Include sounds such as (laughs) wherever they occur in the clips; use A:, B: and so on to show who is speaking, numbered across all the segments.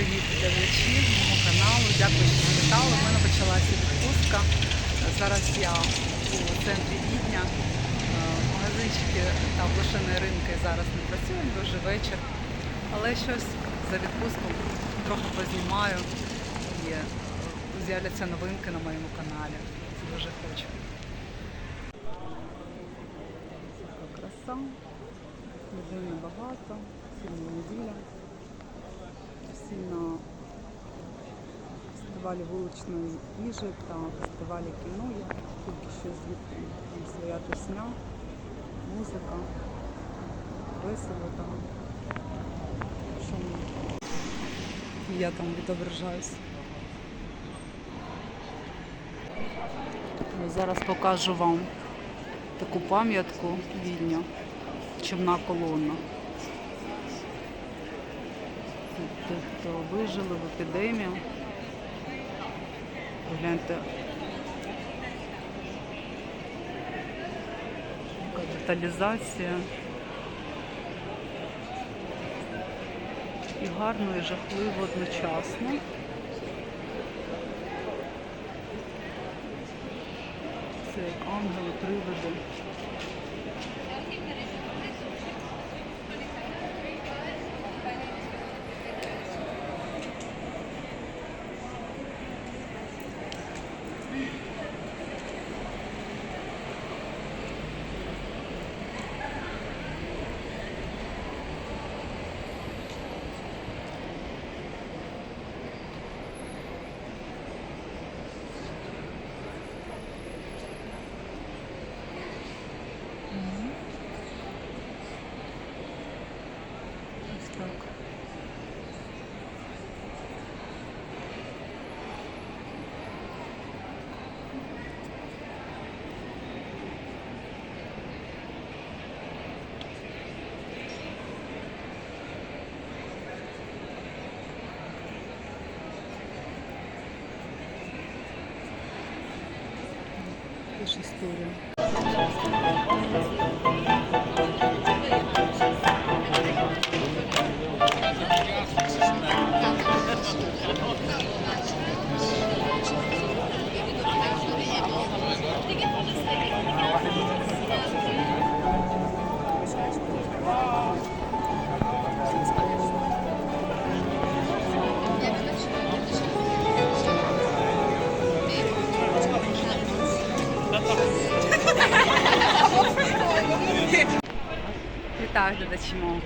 A: Привіт, глядачі мого каналу. Дякую, що завітали. У мене почалася відпустка. Зараз я у центрі Відня. Е, Магазинчики та блошині ринки зараз не працюють, дуже вечір. Але щось за відпустку трохи познімаю і з'являться новинки на моєму каналі. Дуже хочу. Така краса. Людей небагато, сильна неділя. Всі на фестивалі вуличної їжі та фестивалі кіно. Я тільки що звідти своя пісня, музика, весело там. Шумно. Я там відображаюсь. Зараз покажу вам таку пам'ятку Відня. Чумна колона. Хто вижили в епідемію. Погляньте. Яка деталізація. І гарно, і жахливо одночасно. Це як ангели, привиди.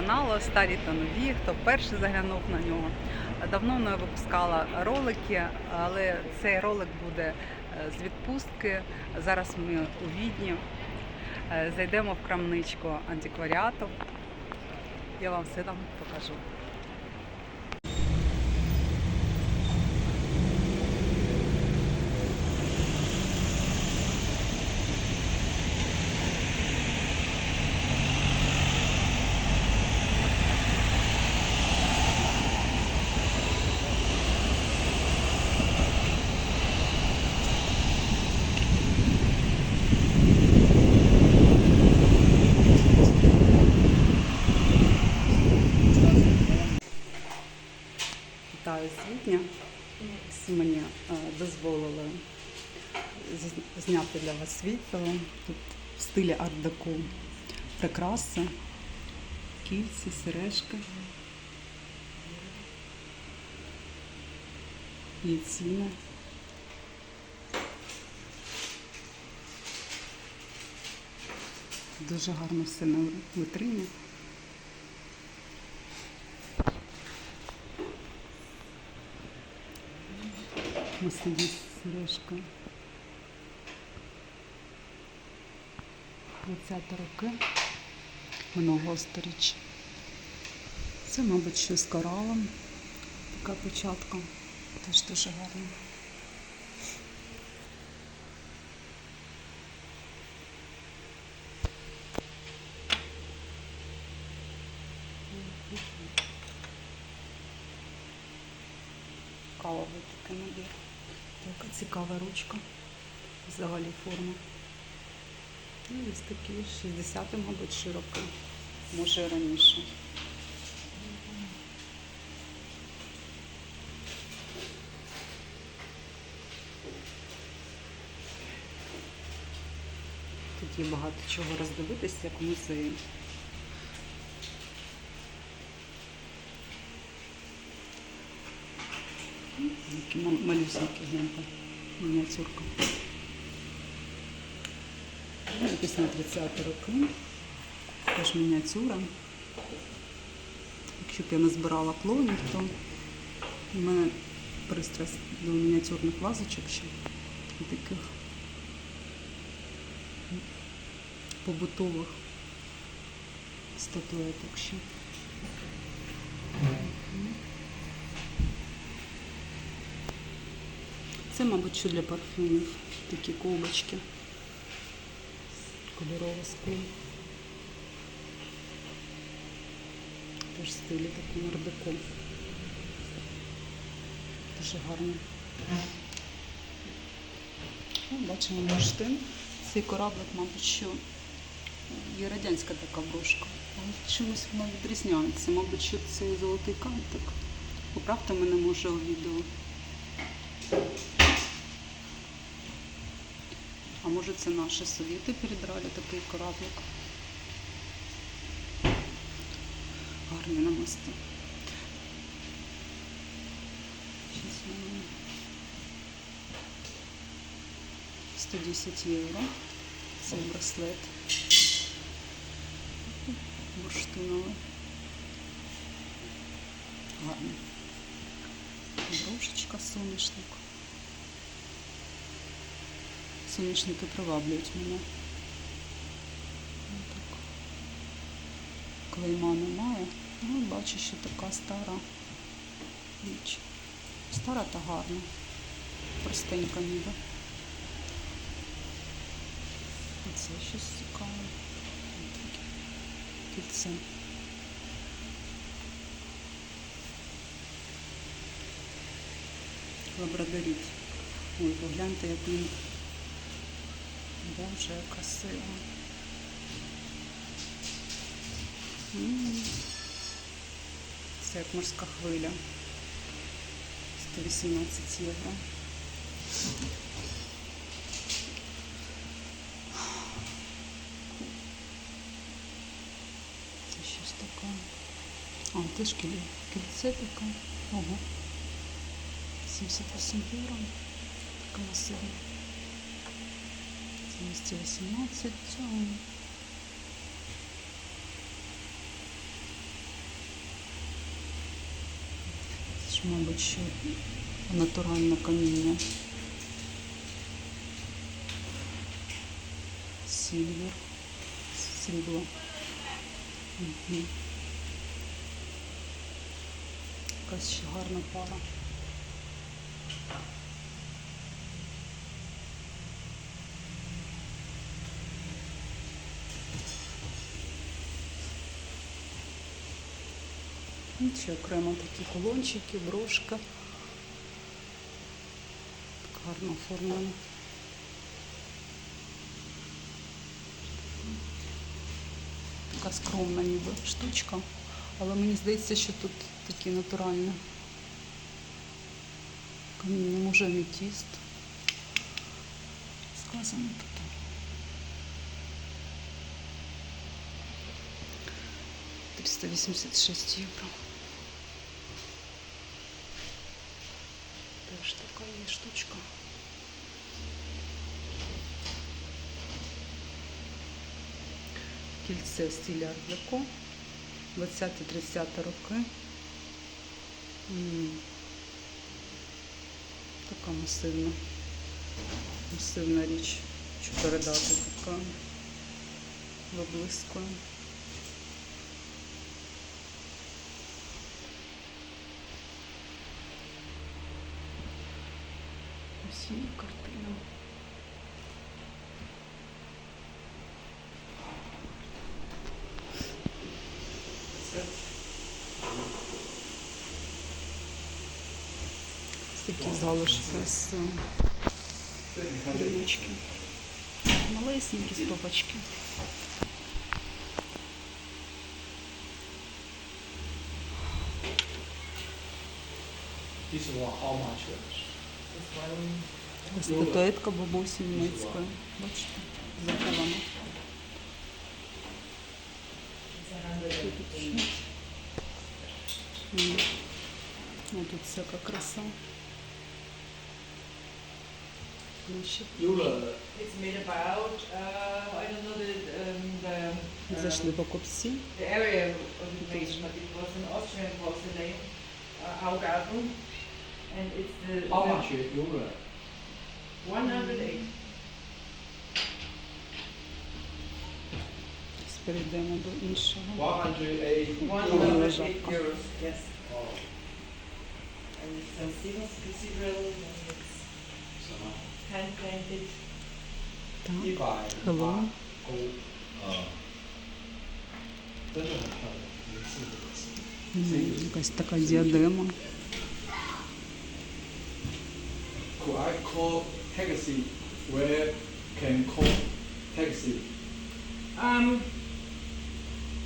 A: Каналу, старі та нові, хто перший заглянув на нього. Давно не випускала ролики, але цей ролик буде е, з відпустки. Зараз ми у Відні. Е, Зайдемо в крамничку антикваріату. Я вам все там покажу. Вітаю з Відня. Всі мені е, дозволили з- відео. Тут в стилі арт-деко прикраси, кільці, сережки. Є ціни. Дуже гарно все на витрині. Мерседес сережка. 20 роки минулого сторіччя. Це, мабуть, щось з коралом. Така початка. Теж дуже гарна. Кавовий такий набір. Така цікава ручка. Взагалі форма. Ну, ось такі 60 мабуть, широко, може раніше. Тут є багато чого роздивитися, як в музеї. Такі малюсенькі генти, мініатюрка. Якісь на 30 роки. Теж мініатюра. Якщо б я не збирала клонів, то в мене пристрасть до мініатюрних вазочок ще таких побутових статуеток ще. Це, мабуть, що для парфюмів. Такі колбочки. Кольорове скло. Теж стилі такому ардеко. Дуже гарно. Ну, бачимо бурштин. Цей кораблик, мабуть, що є радянська така брошка. Але чимось воно відрізняється. Мабуть, що це золотий кантик. Поправте мене може у відео. А може це наші совєти передрали такий кораблик. Гарні намисти. Щас воно. 110 євро. Цей браслет. Бурштиновий. Гарний. Брошечка, соняшник. Соняшники приваблюють мене. Отак. Клейма немає. Ну, бачу, що така стара річ. Стара та гарна. Простенька ніби. Це щось цікаве. Кільце. Лабрадоріт. Ой, погляньте, як він. Боже, красиво. Це як морська хвиля. 118 євро. Це щось таке. А, теж кіль... кільце таке. Ого. 78 євро. Така масивна. Це 218. Цього. Це ж, мабуть, що натуральне каміння. Сільвер. Срібло. Угу. Якась ще гарна пара. Ще окремо такі колончики, брошка. Так гарно оформлено. Така скромна ніби штучка. Але мені здається, що тут такі натуральні. Каміння може аметіст. Сказано тут. Триста вісімдесят шість євро. Теж така є штучка. Кільце в стилі арт-деко. 20-30 роки. Така масивна. Масивна річ. Що передати така виблискує. Ось є картина. Такі залишки з риночки. Малесенькі стопочки.
B: These are how much?
A: Статуетка бабусі Ніцької. Бачите, захована. Тут всяка краса.
C: Ну,
A: зайшли
C: покупці. Augarten and it's the, the
A: 108. Перейдемо до іншого.
B: 108
C: 108 euros, yes. And it's a silver cathedral and it's hand painted.
A: Так. Hello. М, Якась така діадема.
B: Could I call taxi? Where can call taxi?
C: Um,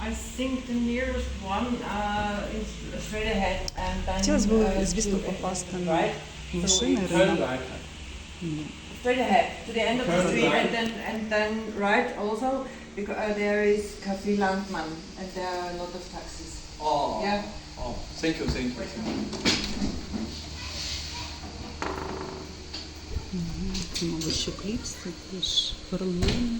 C: I think the nearest one, uh, is straight ahead and then.
A: Хотілося б,
C: uh,
A: звісно,
C: to-
A: попасти на
C: Right?
A: машини
B: Turn
A: ринок.
B: right.
A: Ні.
C: Straight ahead to the end of the
B: Turn
C: street
B: right.
C: and then and then right also because uh, there is Café Landmann and there are a lot of taxis.
B: Oh.
C: Yeah.
B: Oh, thank you, thank you.
C: Wait a
B: Thank you.
A: Мабуть, що кліпс, теж перлини.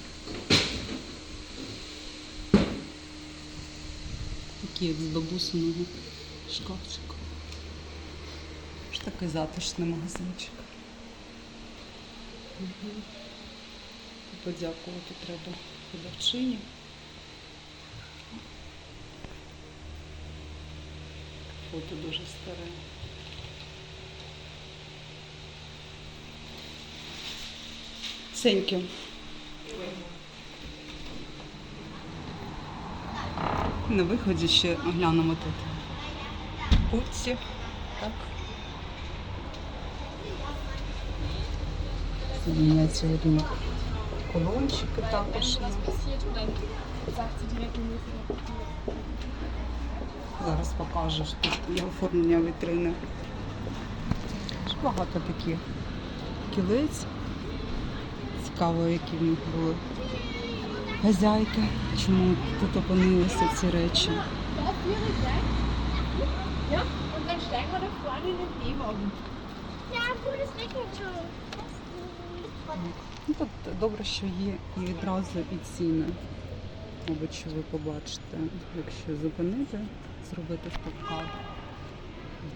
A: Такі як з бабусиного шкафчика. Ж такий затишний магазинчик. Угу. Подякувати треба продавчині. Фото дуже старе. You. На виході ще глянемо тут. Курці. Так. Це мініатюрні колончики також. Зараз покажеш. Тут є оформлення вітрини. Багато таких кілець. Цікаво, які в них були хазяйки. Чому тут опинилися ці речі. Ну, Тут добре, що є і відразу і ціни. Мабуть, що ви побачите, якщо зупинити, зробити стопкар.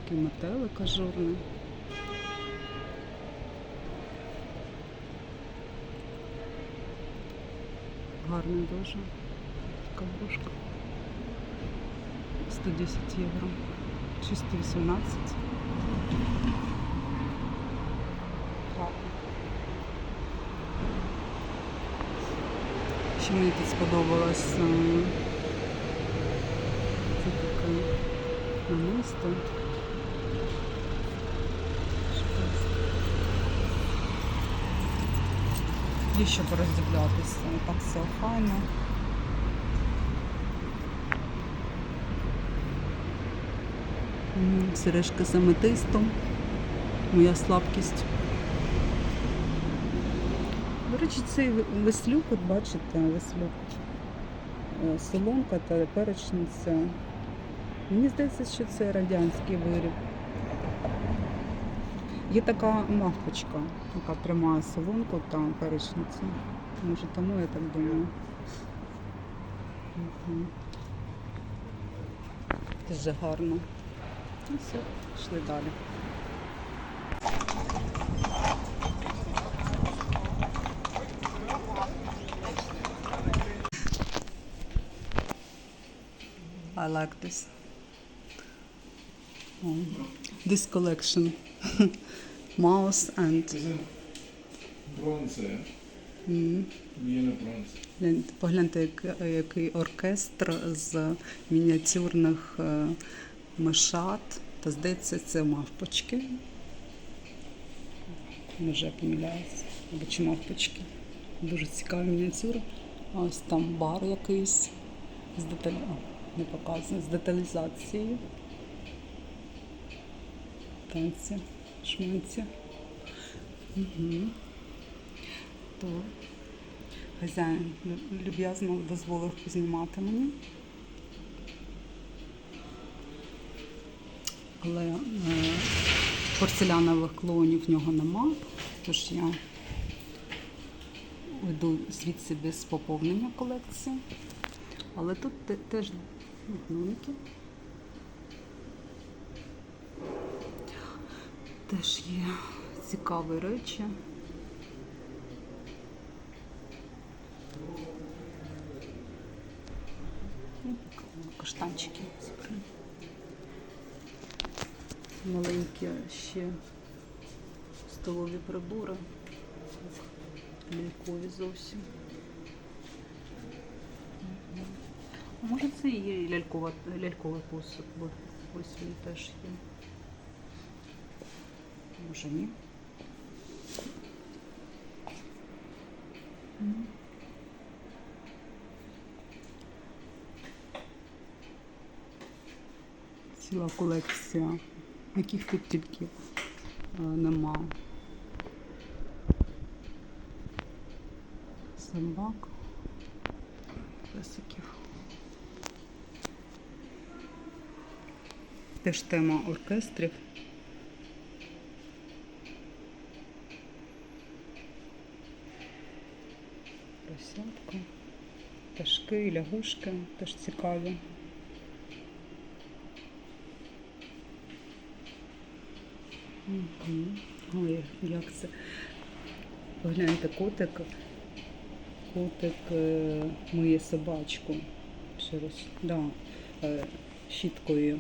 A: Такий метелик ажурний. Гарний дуже. Така брошка. 110 євро. Чи 118. Гарно. Що мені тут сподобалось. Це таке намисто. Є що пороздивлятися. Так все охайно. Сережка з аметистом. Моя слабкість. До речі, цей веслюк, от бачите, веслюк. е, Соломка та перечниця. Мені здається, що це радянський виріб. Є така мавпочка, яка тримає соломку та перечницю. Може, тому я так думаю. Мгм. Дуже гарно. Ну все, пішли далі. I like this. Oh, this collection. (laughs) Mouse and гляньте- погляньте, який оркестр з мініатюрних е, мишат. Та здається, це мавпочки. Може, помиляюся. Або чи мавпочки. Дуже цікаві мініатюри. А Ось там бар якийсь з деталі... не показано, з деталізацією. Танці, шманці. Угу. То хазяїн люб'язно дозволив познімати мені. Але е, порцелянових клоунів в нього нема, тож я йду звідси без поповнення колекції. Але тут те- теж гномики. Теж є цікаві речі. Ну, Каштанчики. Маленькі ще столові прибори. Лялькові зовсім. Може це і є лялькова, ляльковий посуд, бо ось він теж є. Може ні. Ціла колекція, яких тут тільки е, нема. Собак, песиків. Теж тема оркестрів. Пташки, лягушки теж цікаві. Угу. Ой, як це? Погляньте, котик. Котик е, миє собачку. Ще раз. Да, е, щіткою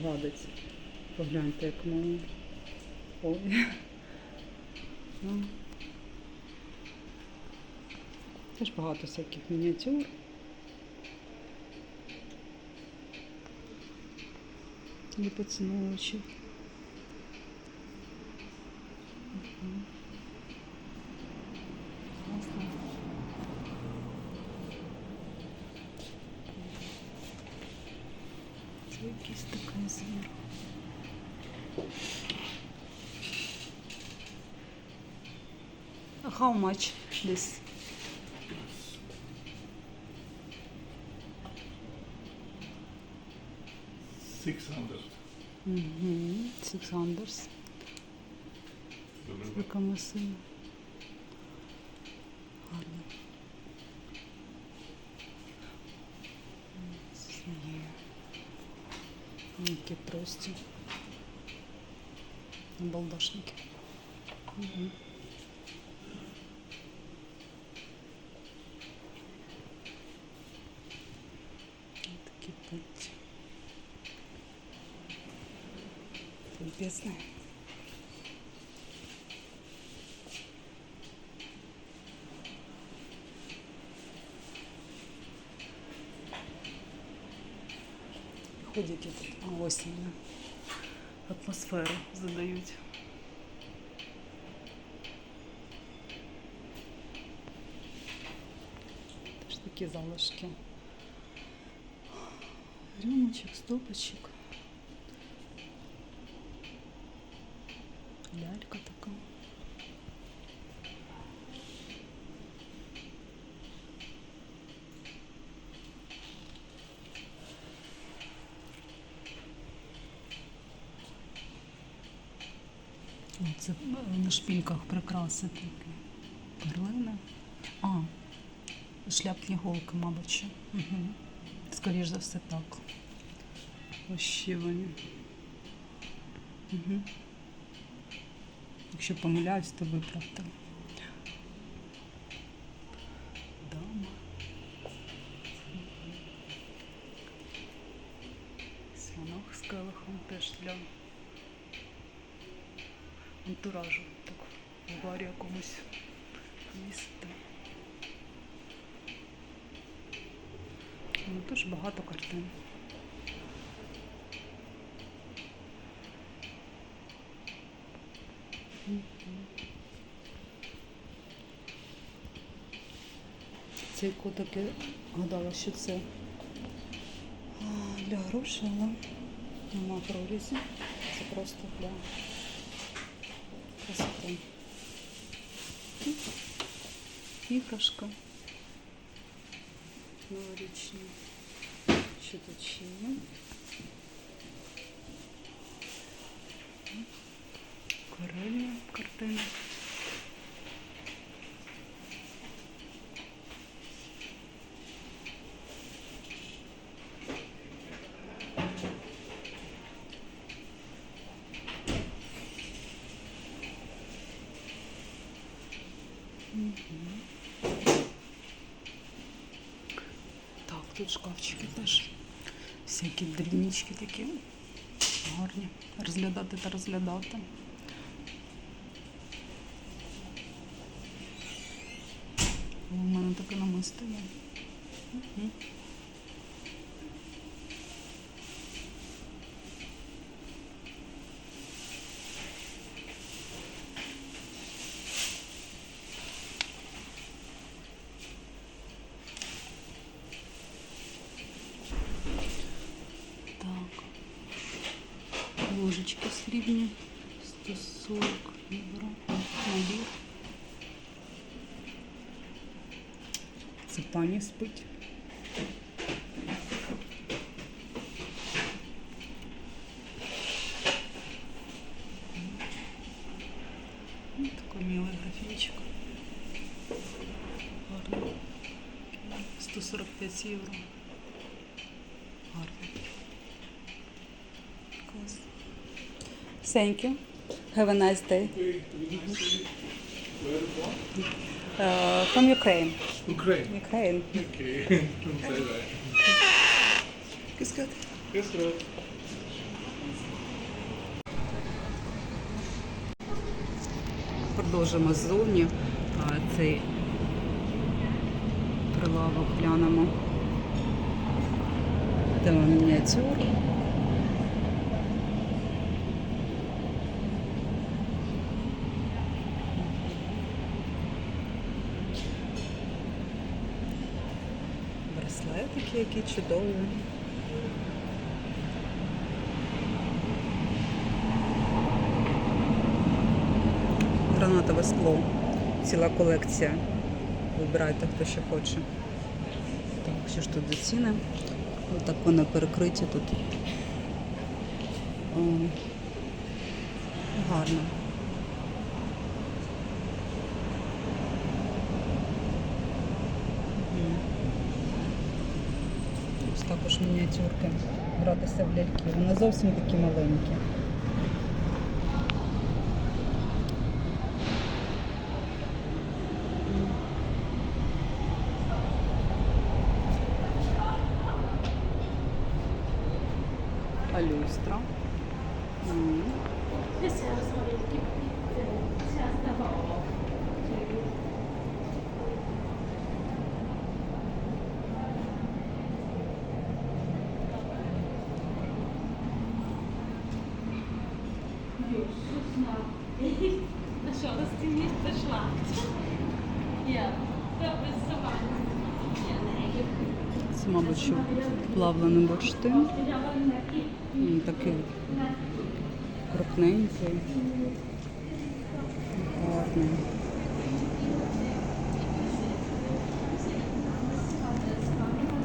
A: гладить. Погляньте, як миє. Ой. (laughs) Ну. Теж багато всяких мініатюр. Для поціновувачів. Це якийсь такий звір. How much this?
B: Six hundred.
A: Угу. Six hundreds. Яка масива. Гарно. Які трості. Балдашники. Угу. Любезные. Ходять тут вони атмосферу задають. Теж такі залишки. Рюмочок, стопочок. Прикраси такі. Перлини. А, шляпні голки, мабуть. Угу. Скоріш за все так. Ось. Угу. Якщо помиляюсь, то виправте. що це а, для грошей, але нема прорізі. Це просто для красоти. іграшка. Новорічні. Що тут ще є? Карельна картина. Дрібнички такі гарні. Розглядати та розглядати. У мене таке намисто є. Мгм. Так. Ложечки срібні. 140 євро. Набір. Пані спить. Ось Такий милий графінчик. Гарно. 145 євро. Гарно. Клас. Thank you. Have a nice day. Uh, from Ukraine.
B: Ukraine.
A: Ukraine.
B: Okay. Don't say that.
A: It's good.
B: Yes, sir.
A: Продовжимо ззовні а, цей прилавок глянемо. Тема мініатюр. Браслетики, які чудові. Гранатове скло. Ціла колекція. Вибирайте, хто ще хоче. Так, що ж тут за ціни? Отак вони перекриті тут. О, гарно. Мгм. Ось мініатюрки. Гратися в ляльки. Вони зовсім такі маленькі. А люстра. М. плавлений бурштин. Він такий крупненький. Гарний.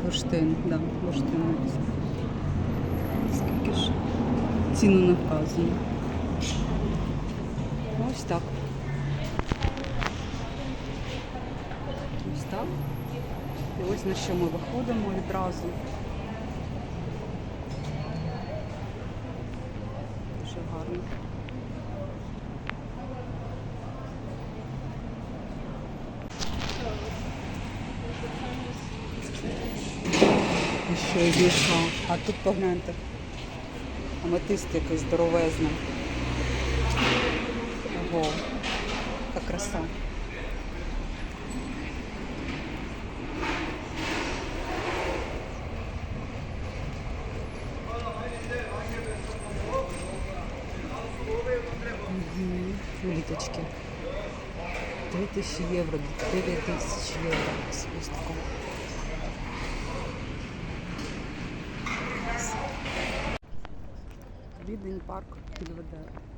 A: Бурштин, так, да, бурштин. Скільки ж? Ціну не вказано. Ось так. Ось так. І ось на що ми виходимо відразу. Дуже гарно. Знайшла? А тут погляньте. Аметист якийсь здоровезний. Ого, яка краса. Літочки. 3 тисячі євро, 9 тисяч євро з хустком. Відень парк Підведер.